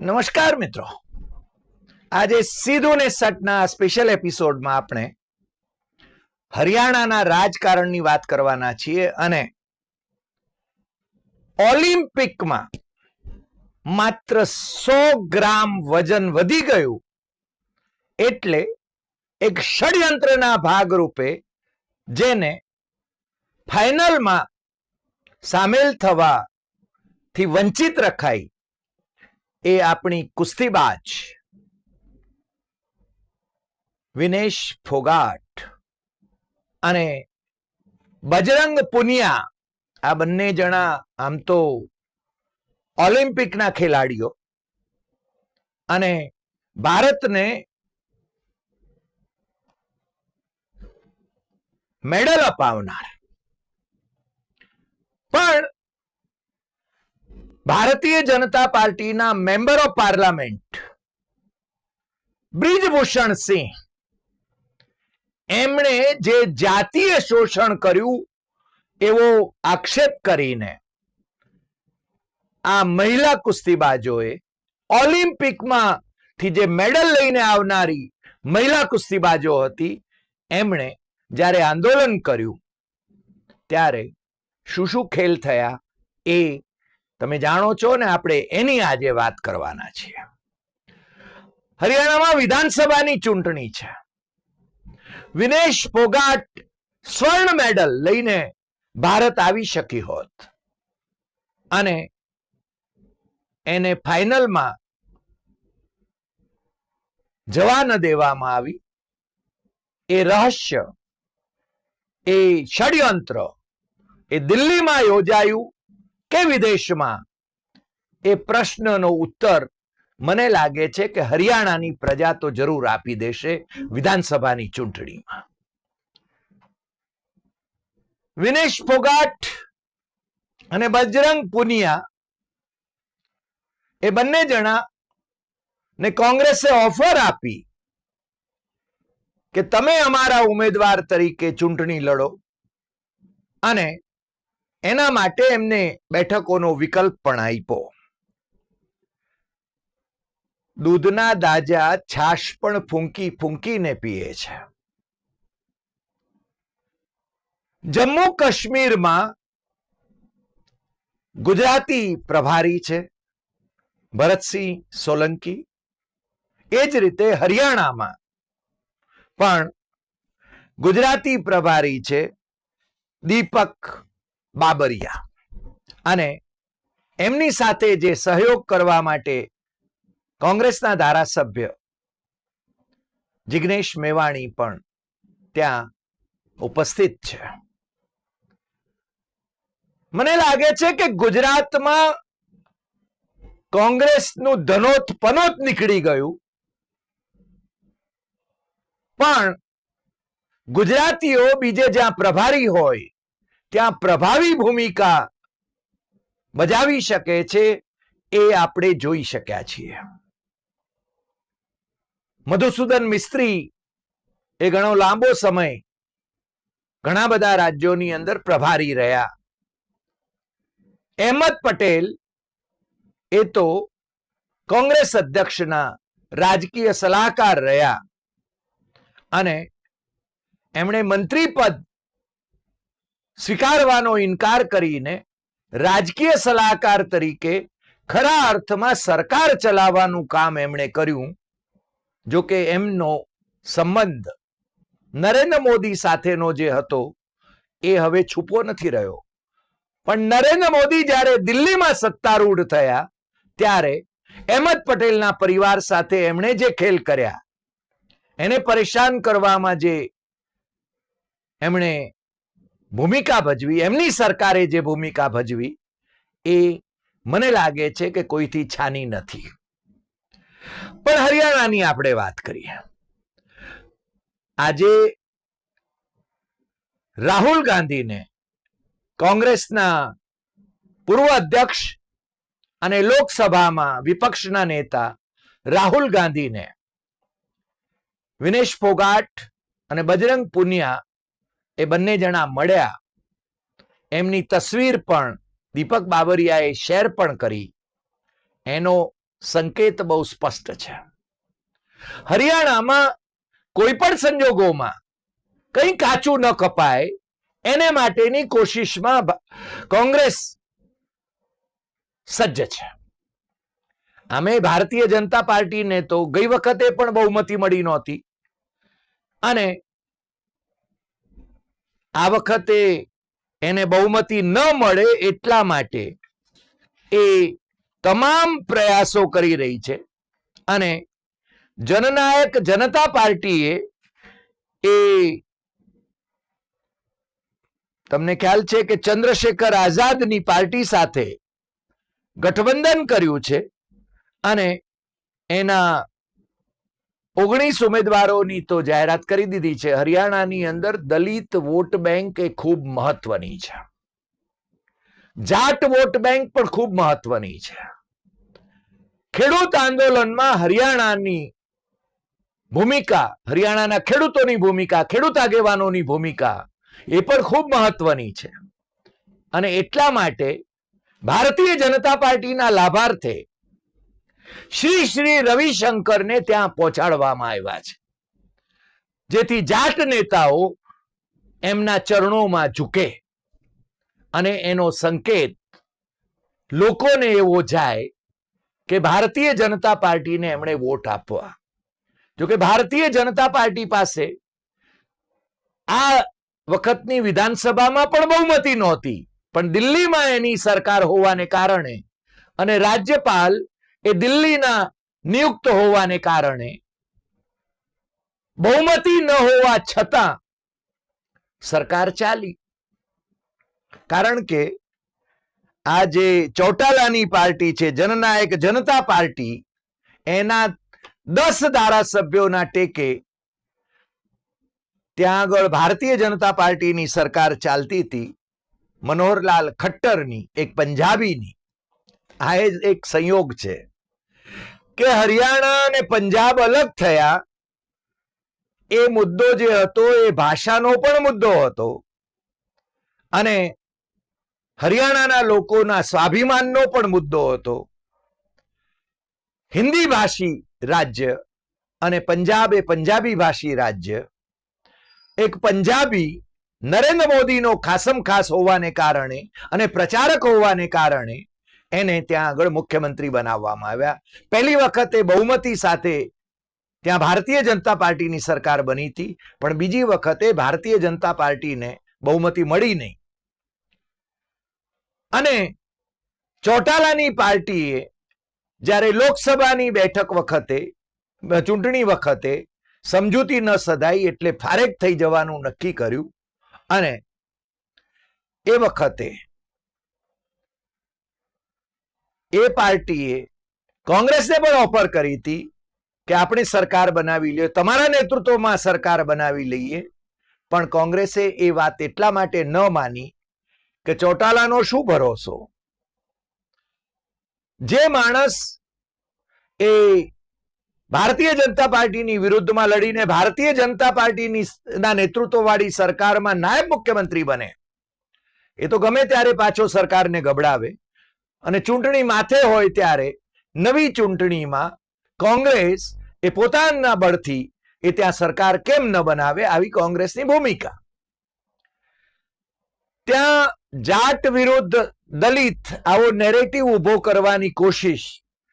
નમસ્કાર મિત્રો. આજે સીધું ને સટના સ્પેશિયલ એપિસોડમાં આપણે હરિયાણાના રાજકારણની વાત કરવાના છીએ અને ઓલિમ્પિકમાં માત્ર સો ગ્રામ વજન વધી ગયું એટલે એક ષડયંત્રના ભાગરૂપે જેને ફાઇનલમાં સામેલ થવાથી વંચિત રખાઈ એ આપણી કુસ્તીબાજ. વિનેશ ફોગાટ અને બજરંગ પુનિયા, આ બંને જણા આમ તો ઓલિમ્પિકના ખેલાડીઓ અને ભારતને મેડલ અપાવનાર. પણ ભારતીય જનતા પાર્ટીના મેમ્બર ઓફ પાર્લામેન્ટ બ્રિજભૂષણ એમણે જે જાતીય શોષણ કર્યું, એવો આક્ષેપ કરીને આ મહિલા કુસ્તીબાજોએ ઓલિમ્પિકમાં થી જે મેડલ લઈને આવનારી મહિલા કુસ્તીબાજો હતી, એમણે જ્યારે આંદોલન કર્યું, ત્યારે શું શું ખેલ થયા એ તમે જાણો છો ને આપણે એની આજે વાત કરવાના છીએ. હરિયાણામાં વિધાનસભાની ચૂંટણી છે. વિનેશ ફોગાટ સ્વર્ણ મેડલ લઈને ભારત આવી શકી હોત. અને એને ફાઇનલમાં જવા ન દેવામાં આવી. એ રહસ્ય, એ ષડયંત્ર એ દિલ્હીમાં યોજાયું. કે વિદેશમાં? એ પ્રશ્નનો ઉત્તર મને લાગે છે કે હરિયાણાની પ્રજા તો જરૂર આપી દેશે વિધાનસભાની ચૂંટણીમાં. વિનેશ ફોગાટ અને બજરંગ પુનિયા એ બંને જણા ને કોંગ્રેસે ઓફર આપી કે તમે અમારા ઉમેદવાર તરીકે ચૂંટણી લડો અને એના માટે એમને બેઠકોનો વિકલ્પ પણ આપ્યો. દૂધના દાજા છાશ પણ ફૂંકી ફૂંકીને પીએ છે. જમ્મુ કાશ્મીરમાં ગુજરાતી પ્રભારી છે, ભરતસિંહ સોલંકી. એ જ રીતે હરિયાણામાં પણ ગુજરાતી પ્રભારી છે દીપક બાબરિયા. અને એમની સાથે જે સહયોગ કરવા માટે કોંગ્રેસના ધારાસભ્ય જિગ્નેશ મેવાણી પણ ત્યાં ઉપસ્થિત છે. મને લાગે છે કે ગુજરાતમાં કોંગ્રેસનું ધનોત પનોત નીકળી ગયું. પણ ગુજરાતીઓ બીજે જ્યાં પ્રભારી હોય ત્યાં પ્રભાવી ભૂમિકા બજાવી શકે છે એ આપણે જોઈ શક્યા છીએ. મધુસૂદન મિસ્ત્રી એ ઘણો લાંબો સમય ઘણા બધા રાજ્યોની અંદર પ્રભારી રહ્યા. અહેમદ પટેલ એ તો કોંગ્રેસ અધ્યક્ષના રાજકીય સલાહકાર રહ્યા અને એમણે મંત્રી પદ સ્વીકારવાનો ઇનકાર કરીને રાજકીય સલાહકાર તરીકે ખરા અર્થમાં સરકાર ચલાવવાનું કામ એમણે કર્યું, જો કે એમનો સંબંધ નરેન્દ્ર મોદી સાથેનો જે હતો, એ હવે છૂપો નથી રહ્યો. પણ નરેન્દ્ર મોદી જ્યારે દિલ્હીમાં સત્તારૂઢ થયા, ત્યારે અહેમદ પટેલના પરિવાર સાથે એમણે જે ખેલ કર્યા, એને પરેશાન કરવામાં જે એમણે ભૂમિકા ભજવી, એમની સરકારે જે ભૂમિકા ભજવી, એ મને લાગે છે કે કોઈથી છાની નથી. પણ હરિયાણાની આપણે વાત કરીએ. આજે રાહુલ ગાંધીને કોંગ્રેસના પૂર્વ અધ્યક્ષ અને લોકસભામાં વિપક્ષના નેતા રાહુલ ગાંધીને વિનેશ ફોગાટ અને બજરંગ પુનિયા એ બંને જણા મળ્યા. એમની તસવીર પણ દીપક બાબરિયાએ શેર પણ કરી. એનો સંકેત બહુ સ્પષ્ટ છે. હરિયાણામાં કોઈ પણ સંજોગોમાં કંઈ કાચું ન કપાય, એને માટેની કોશિશમાં કોંગ્રેસ સજ્જ છે. આમે ભારતીય જનતા પાર્ટીને તો ગઈ વખતે પણ બહુમતી મળી નહોતી. અને આ વખતે એને બહુમતી ન મળે એટલા માટે એ તમામ પ્રયાસો કરી રહી છે. અને જનનાયક જનતા પાર્ટીએ એ તમને ખ્યાલ છે કે ચંદ્રશેખર આઝાદની પાર્ટી સાથે ગઠબંધન કર્યું છે અને એના ઓગણીસ ઉમેદવારોની તો જાહેરાત કરી દીધી છે. હરિયાણાની અંદર દલિત વોટ બેંક એ ખૂબ મહત્વની છે. જાટ વોટ બેંક પણ ખૂબ મહત્વની છે. ખેડૂત આંદોલનમાં હરિયાણાની ભૂમિકા, હરિયાણાના ખેડૂતોની ભૂમિકા, ખેડૂત આગેવાનોની ભૂમિકા એ પણ ખૂબ મહત્વની છે. અને એટલા માટે ભારતીય જનતા પાર્ટીના લાભાર્થે શ્રી શ્રી રવિશંકરને ત્યાં પહોંચાડવામાં આવ્યા છે. જેથી જાટ નેતાઓ એમના ચરણોમાં ઝૂકે અને એનો સંકેત લોકોને એવો જાય કે ભારતીય જનતા પાર્ટીને એમણે વોટ આપવા. જોકે ભારતીય જનતા પાર્ટી પાસે આ વખતની વિધાનસભામાં પણ બહુમતી નહોતી, પણ દિલ્હીમાં એની સરકાર હોવાને કારણે અને રાજ્યપાલ એ દિલ્હીના નિયુક્ત હોવાને કારણે બહુમતી ન હોવા છતાં સરકાર ચાલી. કારણ કે આ જે ચોટાલાની પાર્ટી છે, જનનાયક જનતા પાર્ટી, એના દસ ધારાસભ્યોના ટેકે ત્યાં આગળ ભારતીય જનતા પાર્ટીની સરકાર ચાલતી હતી, મનોહરલાલ ખટ્ટરની, એક પંજાબીની. આ એક સંયોગ છે. કે હરિયાણા અને પંજાબ અલગ થયા, એ મુદ્દો જે હતો, એ ભાષાનો પણ મુદ્દો હતો. અને હરિયાણાના લોકોના સ્વાભિમાનનો પણ મુદ્દો હતો. હિન્દી ભાષી રાજ્ય અને પંજાબ એ પંજાબી ભાષી રાજ્ય. એક પંજાબી નરેન્દ્ર મોદીનો ખાસમ ખાસ હોવાને કારણે અને પ્રચારક હોવાને કારણે એને ત્યાં આગળ મુખ્યમંત્રી બનાવવામાં આવ્યા. પહેલી વખતે બહુમતી સાથે ત્યાં ભારતીય જનતા પાર્ટીની સરકાર બની હતી, પણ બીજી વખતે ભારતીય જનતા પાર્ટીને બહુમતી મળી નહીં. અને ચોટાલાની પાર્ટીએ જ્યારે લોકસભાની બેઠક વખતે, ચૂંટણી વખતે સમજૂતી ન સધાઈ એટલે ફારેક થઈ જવાનું નક્કી કર્યું અને એ વખતે એ પાર્ટીએ કોંગ્રેસને પણ ઓફર કરી હતી કે આપણે સરકાર બનાવી લઈએ તમારા નેતૃત્વમાં સરકાર બનાવી લઈએ. પણ કોંગ્રેસે એ વાત એટલા માટે ન માની કે ચોટાલાનો શું ભરોસો? જે માણસ એ ભારતીય જનતા પાર્ટીની વિરુદ્ધમાં લડીને ભારતીય જનતા પાર્ટીની ના નેતૃત્વવાળી સરકારમાં નાયબ મુખ્યમંત્રી બને, એ તો ગમે ત્યારે પાછો સરકારને ગબડાવે. અને ચૂંટણી માથે હોય ત્યારે નવી ચૂંટણીમાં કોંગ્રેસ એ પોતાના બળથી એ ત્યાં સરકાર કેમ ન બનાવે આવી કોંગ્રેસની ભૂમિકા. ત્યાં જાટ વિરુદ્ધ દલિત આવો નેરેટિવ ઊભો કરવાની કોશિશ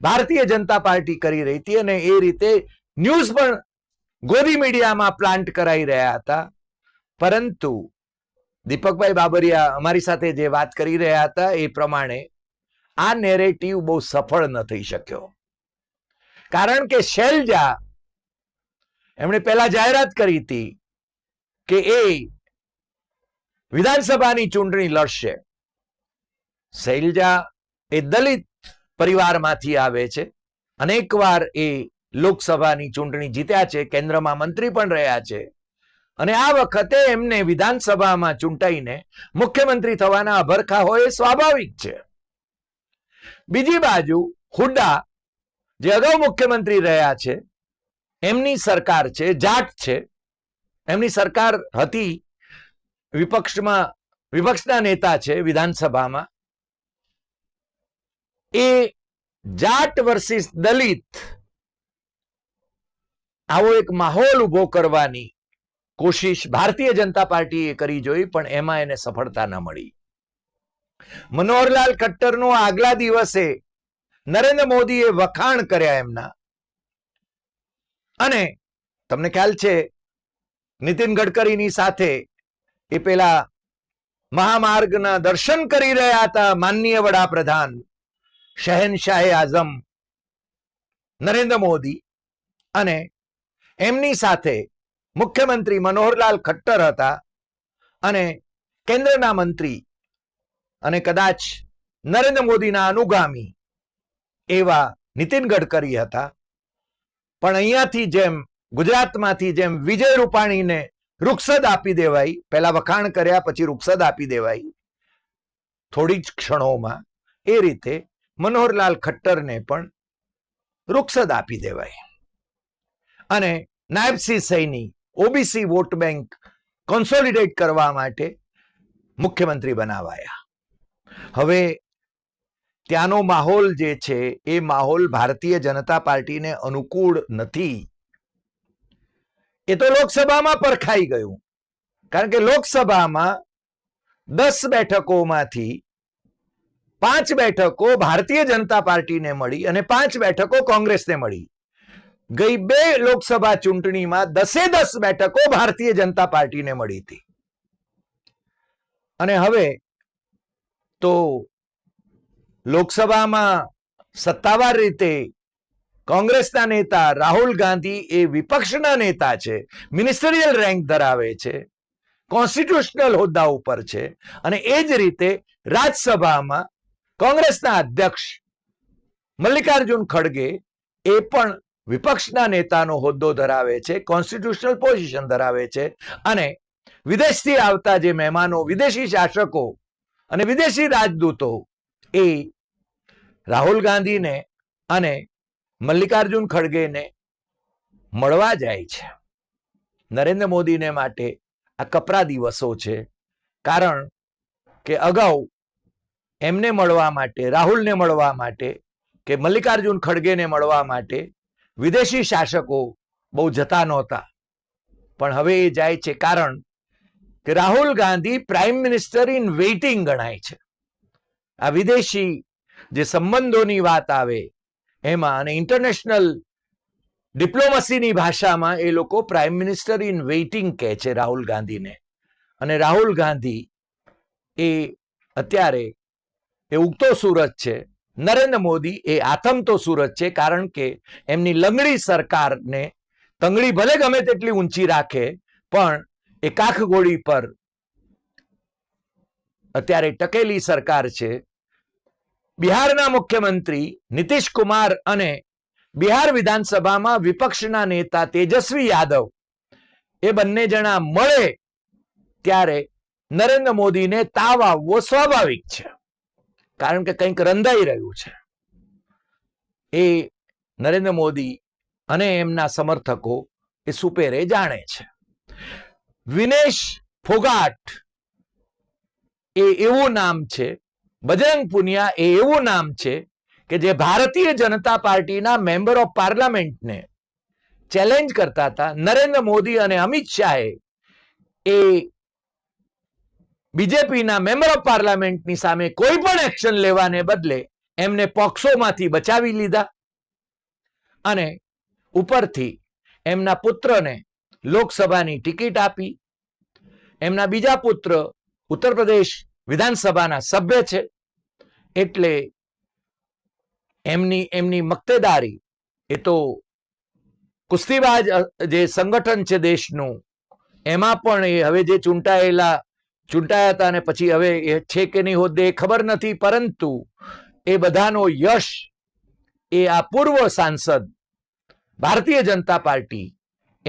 ભારતીય જનતા પાર્ટી કરી રહી હતી અને એ રીતે ન્યૂઝ પણ ગોદી મીડિયામાં પ્લાન્ટ કરાઈ રહ્યા હતા. પરંતુ દીપકભાઈ બાબરિયા અમારી સાથે જે વાત કરી રહ્યા હતા એ પ્રમાણે આ નેરેટિવ બહુ સફળ ન થઈ શક્યો. કારણ કે શૈલજા એમણે પહેલા જાહેરાત કરી હતી કે એ વિધાનસભાની ચૂંટણી લડશે. શૈલજા એ દલિત પરિવારમાંથી આવે છે. અનેકવાર એ લોકસભાની ચૂંટણી જીત્યા છે, કેન્દ્રમાં મંત્રી પણ રહ્યા છે. અને આ વખતે એમને વિધાનસભામાં ચૂંટાઈને મુખ્યમંત્રી થવાના અભરખા હોય એ સ્વાભાવિક છે. બીજી બાજુ હુડ્ડા જે અગાઉ મુખ્યમંત્રી રહ્યા છે, એમની સરકાર છે, જાટ છે. એમની સરકાર હતી, વિપક્ષમાં, વિપક્ષના નેતા છે વિધાનસભામાં. એ જાટ વર્સિસ દલિત આવો એક માહોલ ઊભો કરવાની કોશિશ ભારતીય જનતા પાર્ટીએ કરી જોઈ, પણ એમાં એને સફળતા ન મળી. મનોહરલાલ ખટ્ટરનો આગલા દિવસે નરેન્દ્ર મોદીએ વખાણ કર્યા એમના. અને તમને ખ્યાલ છે, નીતિન ગડકરીની સાથે એ પેલા મહામાર્ગના દર્શન કરી રહ્યા હતા માનનીય વડાપ્રધાન શહેનશાહે આઝમ નરેન્દ્ર મોદી અને એમની સાથે મુખ્યમંત્રી મનોહરલાલ ખટ્ટર હતા અને કેન્દ્રના મંત્રી અને કદાચ નરેન્દ્ર મોદીના અનુગામી એવા નીતિન ગડકરી હતા. પણ અહીંયાથી જેમ ગુજરાતમાંથી જેમ વિજય રૂપાણીને રૂક્ષદ આપી દેવાઈ, પહેલા વખાણ કર્યા, પછી રૂક્ષદ આપી દેવાઈ, થોડી જ ક્ષણોમાં એ રીતે મનોહરલાલ ખટ્ટરને પણ રૂક્ષદ આપી દેવાય અને Nayab Singh Saini OBC vote bank consolidate કરવા માટે મુખ્યમંત્રી બનાવાયા. હવે ત્યાંનો માહોલ જે છે, એ માહોલ ભારતીય જનતા પાર્ટીને અનુકૂળ નથી. એ તો લોકસભામાં પરખાઈ ગયું. કારણ કે લોકસભામાં દસ બેઠકોમાંથી પાંચ બેઠકો ભારતીય જનતા પાર્ટીને મળી અને પાંચ બેઠકો કોંગ્રેસને મળી. ગઈ બે લોકસભા ચૂંટણીમાં દસે દસ બેઠકો ભારતીય જનતા પાર્ટીને મળી હતી. અને હવે તો લોકસભામાં સત્તાવાર રીતે કોંગ્રેસના નેતા રાહુલ ગાંધી એ વિપક્ષના નેતા છે મિનિસ્ટરિયલ રેન્ક ધરાવે છે કોન્સ્ટિટ્યુશનલ હોદ્દા ઉપર છે અને એ જ રીતે રાજ્યસભામાં કોંગ્રેસના અધ્યક્ષ મલ્લિકાર્જુન ખડગે એ પણ વિપક્ષના નેતાનો હોદ્દો ધરાવે છે કોન્સ્ટિટ્યુશનલ પોઝિશન ધરાવે છે અને વિદેશથી આવતા જે મહેમાનો, વિદેશી શાસકો અને વિદેશી રાજદૂતો એ રાહુલ ગાંધીને અને મલ્લિકાર્જુન ખડગેને મળવા જાય છે. નરેન્દ્ર મોદીને માટે આ કપરા દિવસો છે. કારણ કે અગાઉ એમને મળવા માટે, રાહુલને મળવા માટે કે મલ્લિકાર્જુન ખડગેને મળવા માટે વિદેશી શાસકો બહુ જતા નહોતા. પણ હવે એ જાય છે. કારણ કે Rahul Gandhi prime minister in waiting ગણાય છે. આ વિદેશી જે સંબંધોની વાત આવે, એમાં અને ઇન્ટરનેશનલ ડિપ્લોમસીની ભાષામાં એ લોકો પ્રાઇમ મિનિસ્ટર ઇન વેઇટિંગ કહે છે રાહુલ ગાંધીને. અને રાહુલ ગાંધી એ અત્યારે એ ઉગતો સુરત છે, નરેન્દ્ર મોદી એ આથમતો સુરત છે કારણ કે એમની લંગડી સરકારને, તંગડી ભલે ગમે તેટલી ઊંચી રાખે, પણ એ કાખગોળી પર અત્યારે ટકેલી સરકાર છે. બિહારના મુખ્યમંત્રી નીતિશ કુમાર અને બિહાર વિધાનસભામાં વિપક્ષના નેતા તેજસ્વી યાદવ, એ બંને જણા મળે ત્યારે નરેન્દ્ર મોદીને તાવ આવવો સ્વાભાવિક છે. કારણ કે કંઈક રંધાઈ રહ્યું છે. એ નરેન્દ્ર મોદી અને એમના સમર્થકો એ સુપેરે જાણે છે. વિનેશ ફોગાટ. એ એવું નામ છે, બજરંગ પુનિયા એ એવું નામ છે કે જે ભારતીય જનતા પાર્ટીના મેમ્બર ઓફ પાર્લામેન્ટને ચેલેન્જ કરતા હતા, નરેન્દ્ર મોદી અને અમિત શાહે એ બીજેપીના મેમ્બર ઓફ પાર્લામેન્ટની સામે કોઈ પણ એક્શન લેવાને બદલે એમને પોક્સોમાંથી બચાવી લીધા અને ઉપરથી એમના પુત્રને લોકસભાની ટિકિટ આપી. એમના બીજા પુત્ર ઉત્તર પ્રદેશ વિધાનસભાના સભ્ય છે. એટલે એમની એમની મક્તેદારી એ તો કુસ્તીબાજ જે સંગઠન છે દેશનું, એમાં પણ એ હવે જે ચૂંટાયેલા, ચૂંટાયા હતા અને પછી હવે એ છે કે નહીં હોદ્દે એ ખબર નથી, પરંતુ એ બધાનો યશ એ આ પૂર્વ સાંસદ ભારતીય જનતા પાર્ટી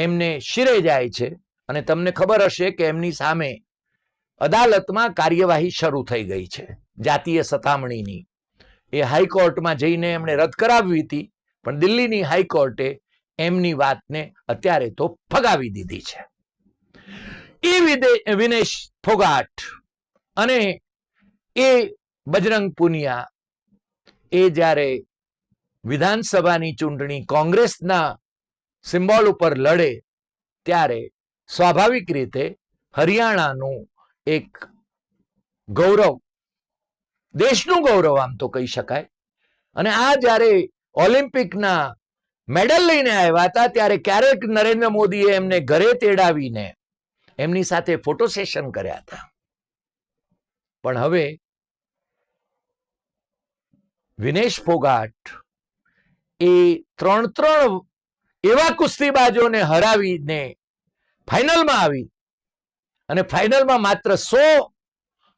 એમને શિરે જાય છે અને તમને ખબર હશે કે એમની સામે અદાલતમાં કાર્યવાહી શરૂ થઈ ગઈ છે, જાતીય સતામણીની. એ હાઈકોર્ટમાં જઈને એમણે રદ કરાવી હતી, પણ દિલ્હીની હાઈકોર્ટે એમની વાતને અત્યારે તો ફગાવી દીધી છે. એ વિનેશ ફોગાટ અને એ બજરંગ પુનિયા એ જ્યારે વિધાનસભાની ચૂંટણી કોંગ્રેસના સિમ્બોલ ઉપર લડે ત્યારે સ્વાભાવિક રીતે હરિયાણાનું એક ગૌરવ, દેશનું ગૌરવ આમ તો કહી શકાય. અને આ જ્યારે ઓલિમ્પિકના મેડલ લઈને આવ્યા હતા, ત્યારે ક્યારેક નરેન્દ્ર મોદીએ એમને ઘરે તેડાવીને એમની સાથે ફોટો સેશન કર્યા હતા. પણ હવે વિનેશ ફોગાટ એ ત્રણ ત્રણ એવા કુસ્તીબાજોને હરાવીને ફાઇનલમાં આવી. અને ફાઇનલમાં માત્ર સો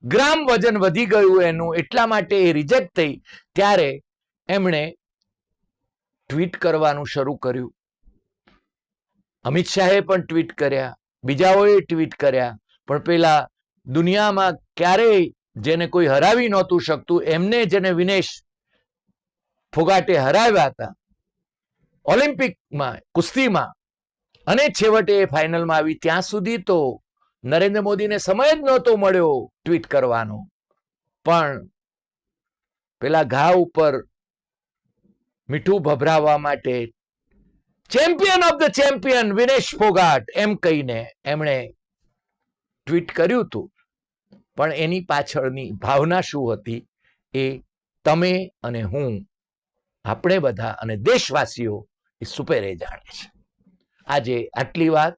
ગ્રામ વજન વધી ગયું એનું એટલા માટે એ રિજેક્ટ થઈ. ત્યારે એમણે ટ્વીટ કરવાનું શરૂ કર્યું. અમિત શાહે પણ ટ્વીટ કર્યા. બીજાઓએ ટ્વીટ કર્યા. પણ પેલા દુનિયામાં ક્યારેય જેને કોઈ હરાવી નહોતું શકતું, એમને જેને વિનેશ ફોગાટે હરાવ્યા હતા ઓલિમ્પિકમાં કુસ્તીમાં. અને છેવટે ફાઇનલમાં આવી. ત્યાં સુધી તો નરેન્દ્ર મોદીને સમય જ નહોતો મળ્યો ટ્વીટ કરવાનો. પણ પેલા ઘા ઉપર મીઠું ભભરાવવા માટે champion of the champion Vinesh Phogat એમ કહીને એમણે ટ્વીટ કર્યું હતું. પણ એની પાછળની ભાવના શું હતી? એ તમે અને હું, આપણે બધા અને દેશવાસીઓ એ સુપેરે જાણે છે. આજે આટલી વાત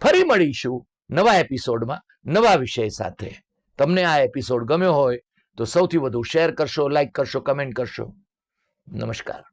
ફરી મળીશું નવા એપિસોડમાં નવા વિષય સાથે. તમને આ એપિસોડ ગમ્યો હોય તો સૌથી વધુ શેર કરશો, લાઈક કરશો, કમેન્ટ કરશો. નમસ્કાર.